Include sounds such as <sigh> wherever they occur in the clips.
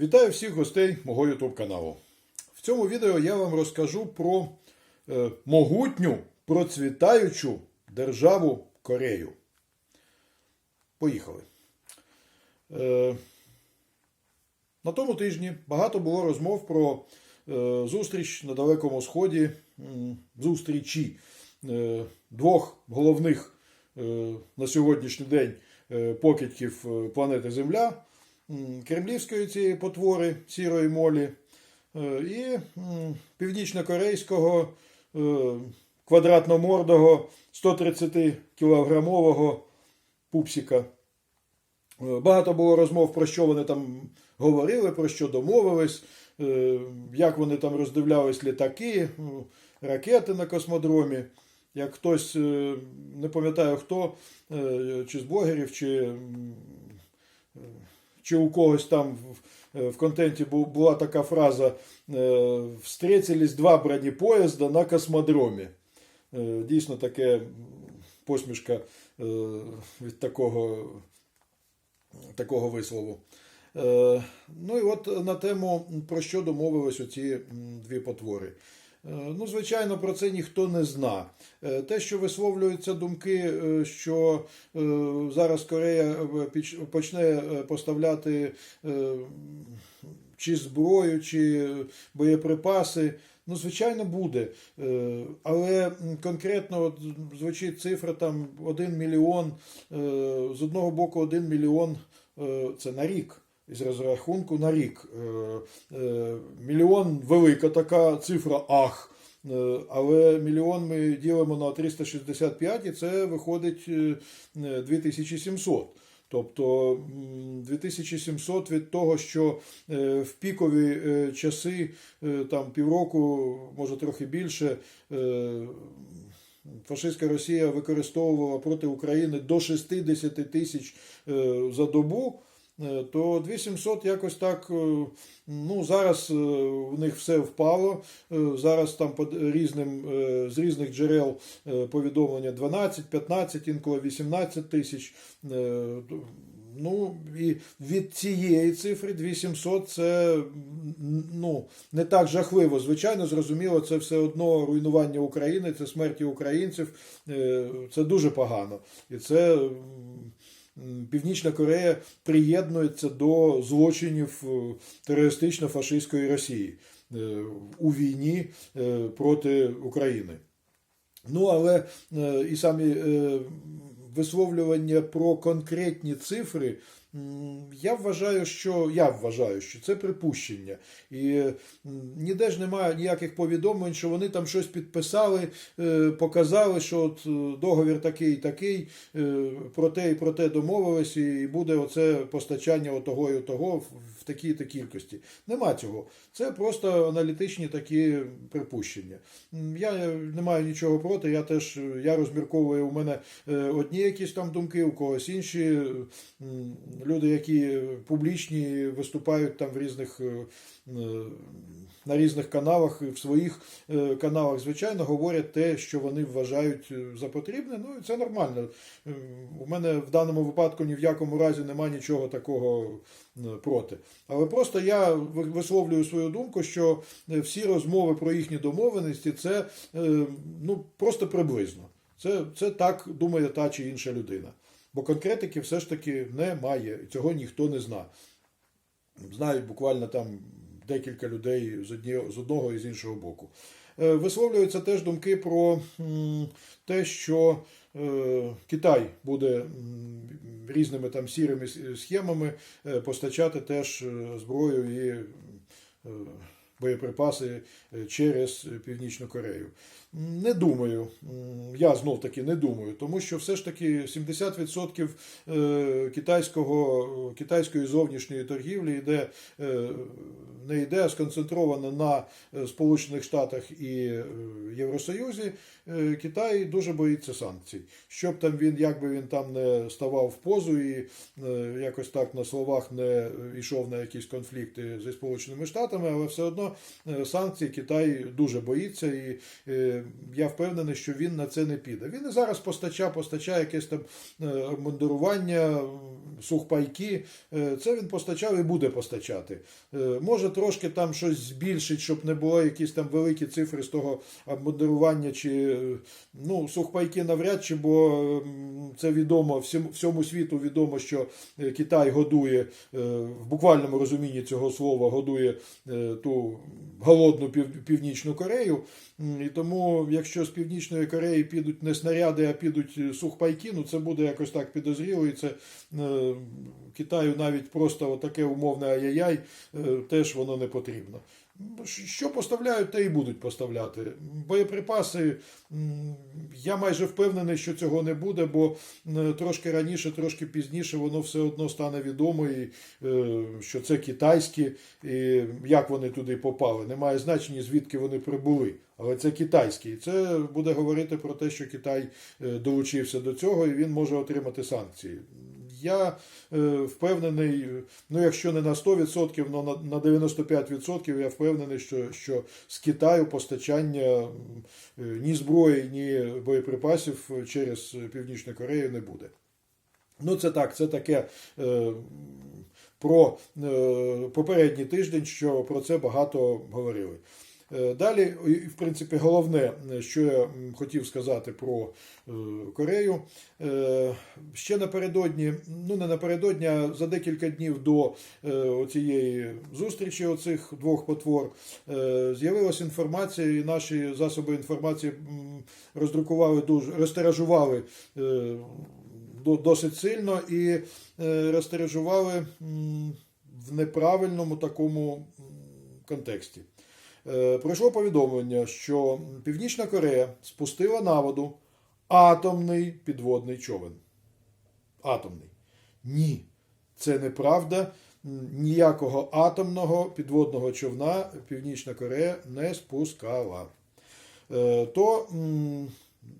Вітаю всіх гостей мого YouTube каналу. В цьому відео я вам розкажу про е, могутню процвітаючу державу Корею. Поїхали. Е, на тому тижні багато було розмов про е, зустріч на Далекому Сході, зустрічі двох головних на сьогоднішній день покидьків планети Земля, кремлівської цієї потвори сірої молі е, і північнокорейського е, квадратномордого 130-кілограмового пупсика. Е, Багато було розмов про що вони там говорили, про що домовились, як вони там роздивлялись літаки, ракети на космодромі. Як хтось, не пам'ятаю хто, чи з блогерів, чи, чи у когось там в- е, контенті бу- була така фраза е, «Встретились два бронепоїзда на космодромі. Е, Дійсно таке посмішка від такого такого вислову. Ну і от на тему, про що домовились оці дві потвори. Е, Ну, звичайно, про це ніхто не зна. Е, Те, що висловлюються думки, е, що зараз Корея почне поставляти чи зброю, чи боєприпаси. Ну, звичайно, буде. Але конкретно от звучить цифра там 1 мільйон. З одного боку, 1 мільйон це на рік. Із розрахунку на рік. Е, е, Мільйон велика така цифра ах. Е, Але мільйон ми ділимо на 365 і це виходить е, е, 2700. Тобто 2700 від того, що в пікові часи, там півроку, може трохи більше, фашистська Росія використовувала проти України до 60 тисяч за добу. Е, То 2700 якось так, е, ну зараз е, в них все впало. Зараз там по різним, з різних джерел повідомлення 12, 15, інколи 18 тисяч. Ну і від цієї цифри 2700 це ну, не так жахливо. Звичайно, зрозуміло, це все одно руйнування України, це смерті українців. Це дуже погано. І це Північна Корея приєднується до злочинів е, терористично-фашистської Росії е, у війні е, проти України. Ну, але і самі висловлювання про конкретні цифри, я вважаю, що я вважаю, що це припущення. І ніде ж немає ніяких повідомлень, що вони там щось підписали, е, показали, що от е, договір такий і такий, е, про те і про те домовились, і буде оце постачання отого і отого в- такій то кількості. Нема цього. Це просто аналітичні такі припущення. Я не маю нічого проти, я теж я розмірковую у мене одні якісь там думки, у когось інші. Люди, які публічні, виступають там в різних. е, е, На різних каналах, в своїх е, каналах, звичайно, говорять те, що вони вважають за потрібне. Ну і це нормально. У мене в даному випадку ні в якому разі немає нічого такого проти. Але просто я висловлюю свою думку, що всі розмови про їхні домовленості це ну, просто приблизно. Це, це так думає та чи інша людина. Бо конкретики все ж таки немає, цього ніхто не знає. Знають буквально там декілька людей з, одного і з іншого боку. Е, Висловлюються теж думки про те, що е, Китай буде різними там сірими схемами е, постачати теж зброю і боєприпаси через Північну Корею. Не думаю. Я знов таки не думаю, тому що все ж таки 70% е, китайського, китайської зовнішньої торгівлі йде, е, не йде, а сконцентрована на е, Сполучених Штатах і е, Євросоюзі. Е, Китай дуже боїться санкцій. Щоб там він, як би він там не ставав в позу і е, якось так на словах не йшов на якісь конфлікти зі Сполученими Штатами, але все одно е, санкцій Китай дуже боїться і е, я впевнений, що він на це не піде. Він і зараз постачає, постачає якесь там е, обмундирування, сухпайки. Е, Це він постачав і буде постачати. Е, Може трошки там щось збільшить, щоб не було якісь там великі цифри з того обмундирування чи ну, сухпайки навряд чи, бо це відомо всьому, світу відомо, що Китай годує в буквальному розумінні цього слова годує ту голодну північну Корею. І тому, якщо з Північної Кореї підуть не снаряди, а підуть е, сухпайки, ну це буде якось так підозріло, і це Китаю навіть просто таке умовне ай-яй-яй, е, теж воно не потрібно. Що поставляють, те і будуть поставляти. Боєприпаси, я майже впевнений, що цього не буде, бо трошки раніше, трошки пізніше воно все одно стане відомо, і, е, що це китайські, і як вони туди попали. Немає значення, звідки вони прибули. Але це китайські. І це буде говорити про те, що Китай е, долучився до цього і він може отримати санкції. Я е, впевнений, е, ну якщо не на 100%, но на, на 95% я впевнений, що, що з Китаю постачання е, ні зброї, ні боєприпасів через Північну Корею не буде. Ну, це так, це таке про попередній тиждень, що про це багато говорили. Е, Далі, в принципі, головне, що я хотів сказати про е, Корею. Е, Ще напередодні, ну не напередодні, а за декілька днів до цієї зустрічі оцих двох потвор з'явилася інформація, і наші засоби інформації роздрукували дуже розтиражували до- досить сильно і розтиражували в неправильному такому контексті. Е, Пройшло повідомлення, що Північна Корея спустила на воду атомний підводний човен. Атомний. Ні, це неправда. Ніякого атомного підводного човна Північна Корея не спускала. Е, То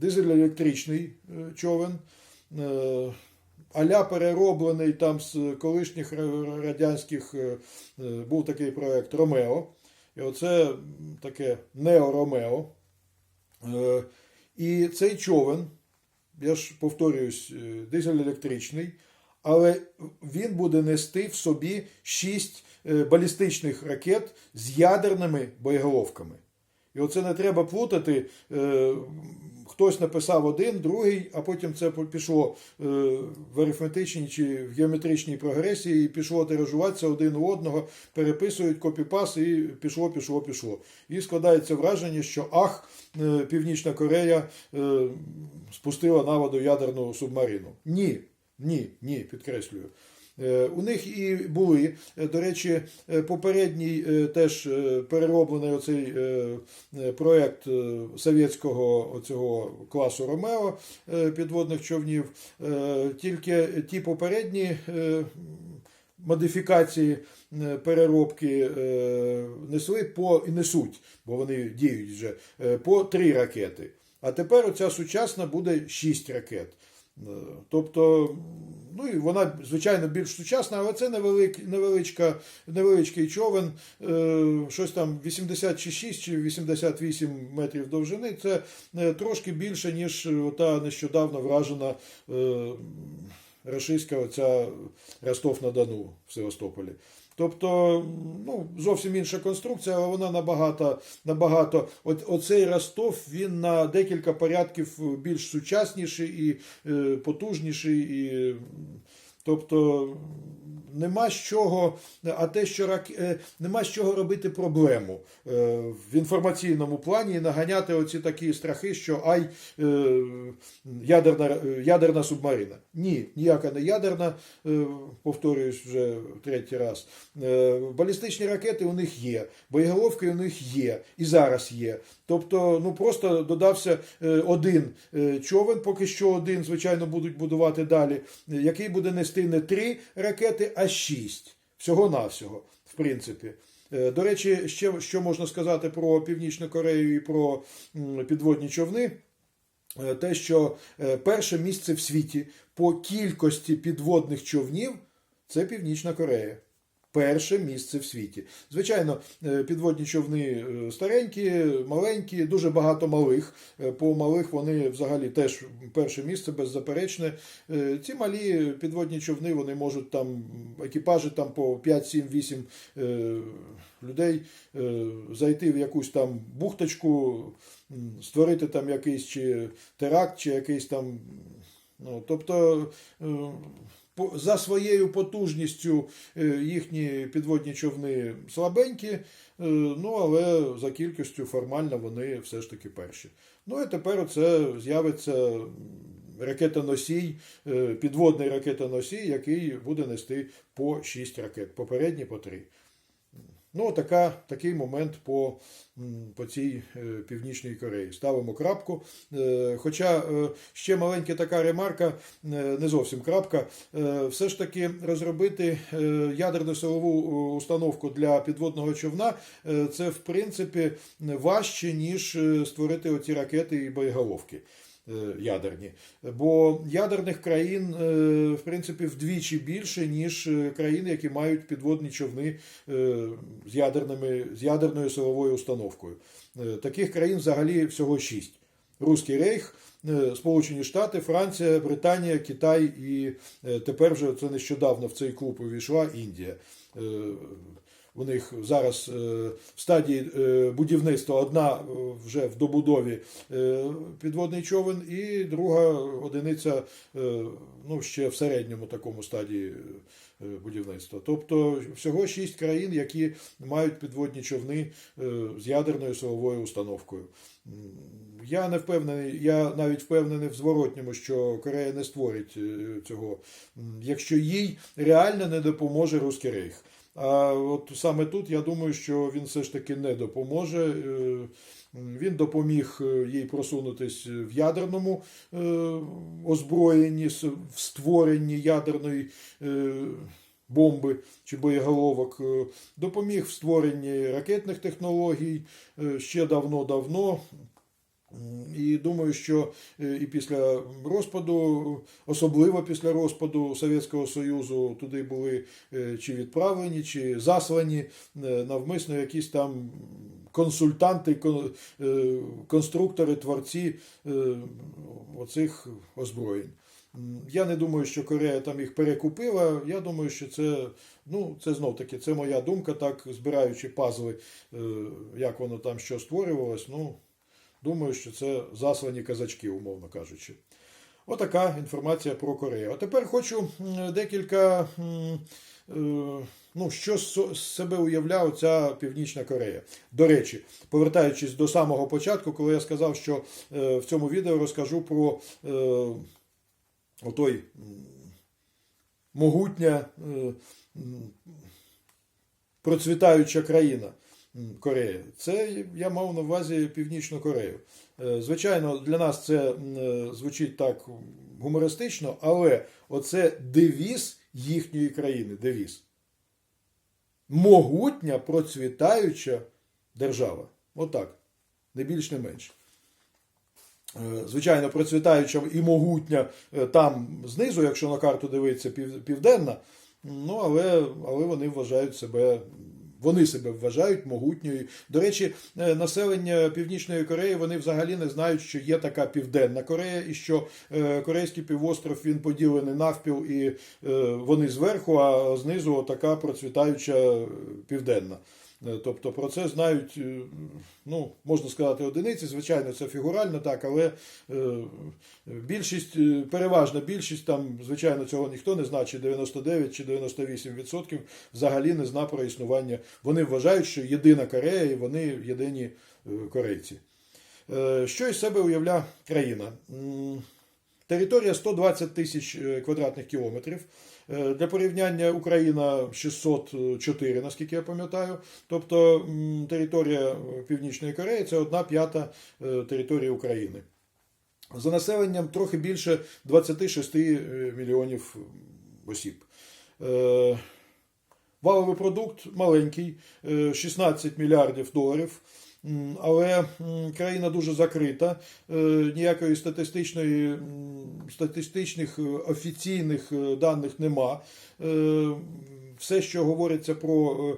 дизель-електричний е, човен, аля перероблений там з колишніх радянських був такий проект Ромео. І оце таке Нео-Ромео. Е, І цей човен, я ж повторююсь, е, дизель-електричний, але він буде нести в собі шість е, балістичних ракет з ядерними боєголовками. І оце не треба плутати. Хтось написав один, другий, а потім це пішло е, в арифметичній чи в геометричній прогресії, і пішло тиражуватися один у одного, переписують копіпас, і пішло, пішло, пішло. І складається враження, що ах, е, Північна Корея е, спустила на воду ядерну субмарину. Ні, ні, ні, підкреслюю. Е, У них і були, е, до речі, е, попередній теж перероблений оцей проект совєтського оцього класу Ромео підводних човнів. Тільки ті попередні модифікації переробки несли по і несуть, бо вони діють вже по три ракети. А тепер оця сучасна буде шість ракет. Е, Тобто, ну і вона, звичайно, більш сучасна, але це невелик, невеличкий човен, е, щось там 86 чи 88 метрів довжини. Це е, трошки більше, ніж та нещодавно вражена рашистська оця Ростов-на-Дону в Севастополі. Тобто, ну, зовсім інша конструкція, але вона набагато, набагато. От, оцей Ростов він на декілька порядків більш сучасніший і е, потужніший. І, тобто, нема з чого, а те, що рак... е, нема з чого робити проблему е, в інформаційному плані і наганяти оці такі страхи, що ай е, ядерна, ядерна субмарина. Ні, ніяка не ядерна, повторююсь вже третій раз. Балістичні ракети у них є, боєголовки у них є і зараз є. Тобто, ну просто додався один човен, поки що один, звичайно, будуть будувати далі, який буде нести не три ракети, а шість. Всього-навсього, в принципі. Е, До речі, ще що можна сказати про Північну Корею і про підводні човни. Е, Те, що е, перше місце в світі по кількості підводних човнів це Північна Корея. Перше місце в світі. Звичайно, е, підводні човни е, старенькі, маленькі, дуже багато малих. Е, По малих вони взагалі теж перше місце беззаперечне. Ці малі підводні човни вони можуть там екіпажі там по 5, 7, 8 е, людей зайти в якусь там бухточку, створити там якийсь чи теракт, чи якийсь там. Ну, тобто за своєю потужністю е, їхні підводні човни слабенькі, е, ну але за кількістю формально вони все ж таки перші. Ну і тепер оце з'явиться ракетоносій, е, підводний ракетоносій, який буде нести по 6 ракет, попередні по 3. Ну, така, такий момент по, по цій е, Північній Кореї. Ставимо крапку. Е, Хоча е, ще маленька така ремарка, не зовсім крапка. Все ж таки розробити ядерну силову установку для підводного човна це в принципі важче, ніж створити оці ракети і боєголовки. Е, Ядерні, бо ядерних країн, е, в принципі, вдвічі більше, ніж е, країни, які мають підводні човни з, ядерними, з ядерною силовою установкою. Таких країн взагалі всього шість: Руський Рейх, Сполучені Штати, Франція, Британія, Китай і тепер вже це нещодавно в цей клуб увійшла Індія. У них зараз е, в стадії е, будівництва одна е, вже в добудові підводний човен, і друга одиниця ну, ще в середньому такому стадії будівництва. Тобто всього шість країн, які мають підводні човни з ядерною силовою установкою. Я не впевнений, я навіть впевнений в зворотньому, що Корея не створить цього, якщо їй реально не допоможе Руський Рейх. А от саме тут я думаю, що він все ж таки не допоможе. Е, Він допоміг е, їй просунутись в ядерному е, озброєнні, в створенні ядерної бомби чи боєголовок, допоміг в створенні ракетних технологій ще давно-давно. І думаю, що е, і після розпаду, особливо після розпаду Совєтського Союзу, туди були е, чи відправлені, чи заслані е, навмисно якісь там консультанти, конструктори, творці оцих озброєнь. Я не думаю, що Корея там їх перекупила. Я думаю, що це, ну, це знов таки, це моя думка, так збираючи пазли, як воно там що створювалось. Ну, Думаю, що це заслані казачки, умовно кажучи. Отака інформація про Корею. А тепер хочу декілька. е, Ну, що з себе уявляє ця Північна Корея. До речі, повертаючись до самого початку, коли я сказав, що е, в цьому відео розкажу про е, отой могутня процвітаюча країна Корея. Це я мав на увазі Північну Корею. Е, Звичайно, для нас це е, звучить так гумористично, але оце девіз їхньої країни. Девіз. Могутня процвітаюча держава. Отак. Не більш, не менше. Е, Звичайно, процвітаюча і могутня там знизу, якщо на карту дивитися південна, ну але, але вони вважають себе. Вони себе вважають могутньою. До речі, е, населення Північної Кореї вони взагалі не знають, що є така Південна Корея, і що е, Корейський півостров він поділений навпіл, і е, вони зверху, а знизу така процвітаюча південна. Е, Тобто про це знають, е, ну, можна сказати, одиниці. Звичайно, це фігурально так, але е, більшість, переважна більшість, там, звичайно, цього ніхто не знає, чи 99 чи 98% взагалі не зна про існування. Вони вважають, що єдина Корея і вони єдині корейці. Що із себе уявляє країна? Територія 120 тисяч е, квадратних кілометрів. Е, Для порівняння Україна 604, наскільки я пам'ятаю. Тобто територія е, Північної Кореї це одна п'ята території України. За населенням трохи більше 26 е, мільйонів осіб. Валовий продукт маленький, е, 16 мільярдів доларів. Але країна дуже закрита, е, ніякої статистичної, статистичних е, офіційних е, даних нема. Все, що говориться про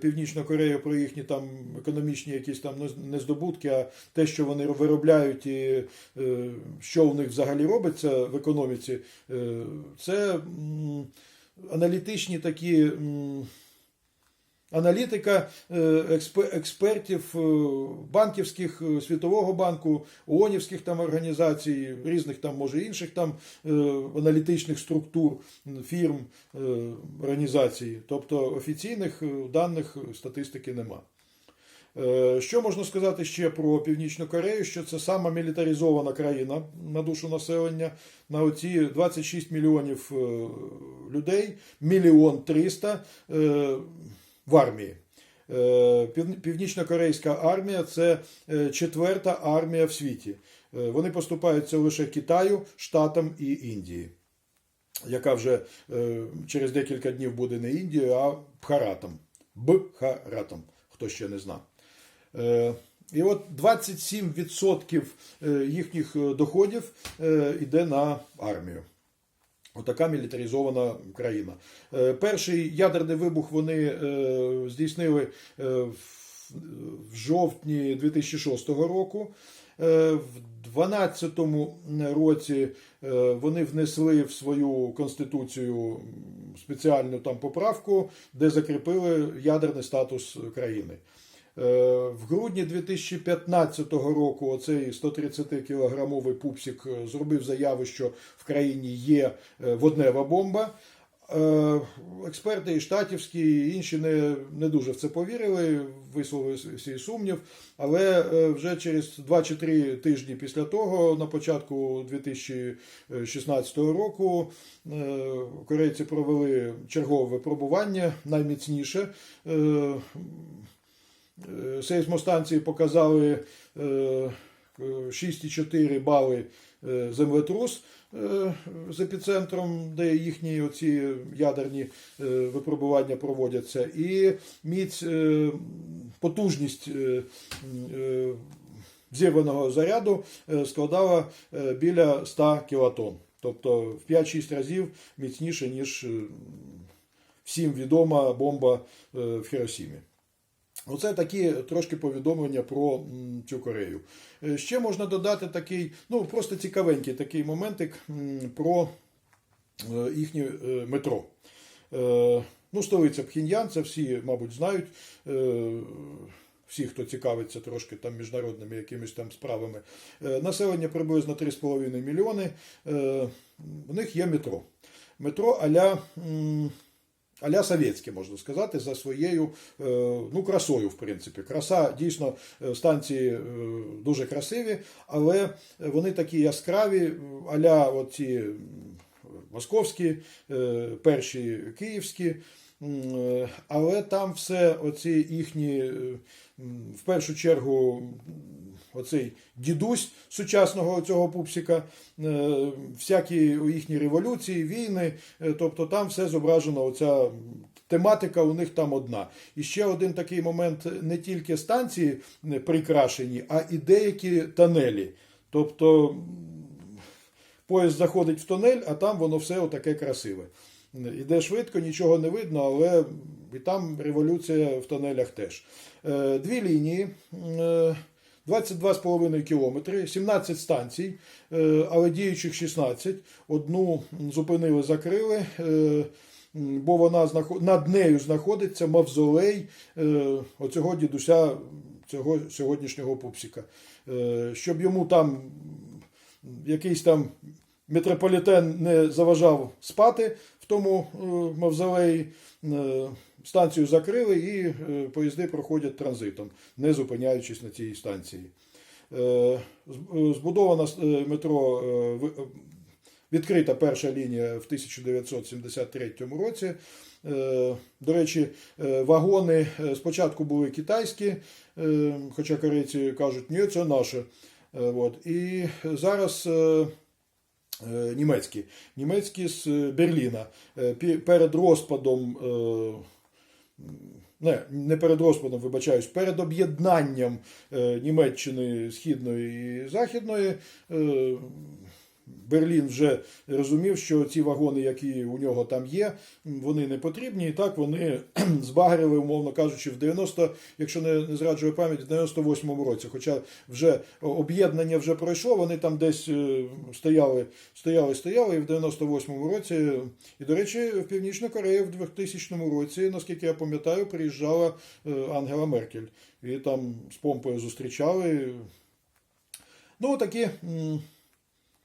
Північну Корею, про їхні там економічні якісь там не- нездобутки, а те, що вони виробляють і що у них взагалі робиться в економіці, це аналітичні такі. Аналітика е, експертів е, банківських е, Світового банку, ООНівських там організацій, різних там, може інших там аналітичних структур, фірм, організацій. Тобто офіційних даних статистики нема. Що можна сказати ще про Північну Корею? Що це сама мілітаризована країна на душу населення. На оці 26 мільйонів людей, мільйон 300 е, в армії. Е, Північно-корейська армія це е, четверта армія в світі. Е, Вони поступаються лише Китаю, Штатам і Індії, яка вже через декілька днів буде не Індією, а Бхаратом. Бхаратом, хто ще не знав. Е, І от 27% е, їхніх доходів йде на армію. Отака мілітаризована країна. Е, Перший ядерний вибух вони е, здійснили е, в- жовтні 2006 року. В 2012 році вони внесли в свою конституцію спеціальну там поправку, де закріпили ядерний статус країни. Е, В грудні 2015 року оцей 130-кілограмовий пупсик е, зробив заяву, що в країні є е, воднева бомба. Експерти і штатівські, і інші не, не дуже в це повірили, висловили свій сумнів. Але вже через 2 чи 3 тижні після того, на початку 2016 року, корейці провели чергове випробування, найміцніше. Е, Е, Сейсмостанції показали е, 6,4 бали е, землетрус е, з епіцентром, де їхні оці ядерні е, випробування проводяться, і міць е, потужність е, е, зірваного заряду е, складала е, біля 100 кілотон. Тобто в 5-6 разів міцніше, ніж е, всім відома бомба е, в Хіросімі. Оце такі трошки повідомлення про цю Корею. Е, Ще можна додати такий, ну просто цікавенький такий моментик про е, їхнє е, метро. Ну, столиця Пхіньян, це всі, мабуть, знають. Всі, хто цікавиться трошки там міжнародними якимись там справами. Населення приблизно 3,5 мільйони. В них є метро. Метро аля. Аля совєтське, можна сказати, за своєю е, ну, красою, в принципі. Краса дійсно е, станції е, дуже красиві, але вони такі яскраві, аля оці московські, е, перші київські. Е, Але там все оці їхні, е, в першу чергу, оцей дідусь сучасного цього пупсика, е, всякі їхні революції, війни, е, тобто там все зображено, оця тематика у них там одна. І ще один такий момент: не тільки станції е, прикрашені, а і деякі тонелі. Тобто поїзд заходить в тунель, а там воно все отаке красиве. Іде швидко, нічого не видно, але і там революція в тунелях теж. Дві лінії. Е, 22,5 кілометри, 17 станцій, е, але діючих 16. Одну зупинили, закрили, е, бо вона над нею знаходиться мавзолей е, оцього дідуся, цього сьогоднішнього пупсика. Е, Щоб йому там якийсь там метрополітен не заважав спати в тому мавзолеї. Станцію закрили і е, поїзди проходять транзитом, не зупиняючись на цій станції. Е, е, Збудована метро відкрита перша лінія в 1973 році. До речі, вагони спочатку були китайські, хоча корейці кажуть, ні, це наше. От. І зараз німецькі. Німецькі з Берліна. Перед розпадом. Е, Не, не перед розпадом, вибачаюсь, перед об'єднанням е, Німеччини Східної і Західної. Берлін вже розумів, що ці вагони, які у нього там є, вони не потрібні. І так вони <clears throat> збагрили, умовно кажучи, в 90, якщо не, не зраджує пам'ять, в 98-му році. Хоча вже об'єднання вже пройшло, вони там десь е, стояли, стояли, стояли, і в 98-му році. І, до речі, в Північну Корею в 2000 році, наскільки я пам'ятаю, приїжджала е, Ангела Меркель. І там з помпою зустрічали. Ну, такі.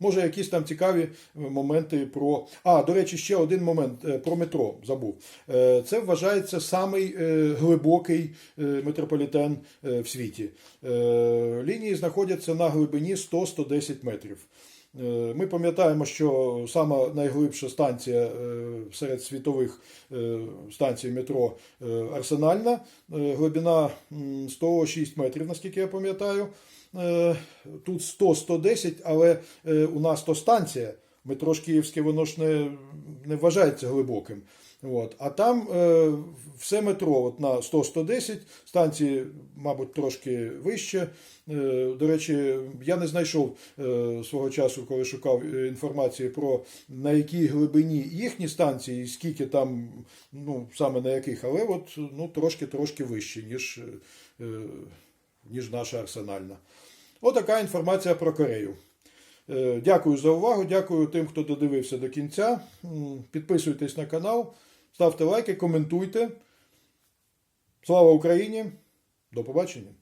Може, якісь там цікаві моменти про. А, до речі, ще один момент е, про метро забув. Е, Це вважається самий е, глибокий е, метрополітен е, в світі. Е, Лінії знаходяться на глибині 100-110 метрів. Е, Ми пам'ятаємо, що сама найглибша станція е, серед світових е, станцій метро е, Арсенальна, Е, глибина 106 метрів, наскільки я пам'ятаю. Е, Тут 100-110, але е, у нас то станція. Метро ж Київське, воно ж не, не вважається глибоким. От. А там е, все метро от на 100-110, станції, мабуть, трошки вище. Е, до речі, я не знайшов е, свого часу, коли шукав е, інформації про на якій глибині їхні станції, скільки там, ну саме на яких, але от ну, трошки-трошки вище, ніж, е, ніж наша арсенальна. Отака інформація про Корею. Е, Дякую за увагу. Дякую тим, хто додивився до кінця. Підписуйтесь на канал, ставте лайки, коментуйте. Слава Україні! До побачення!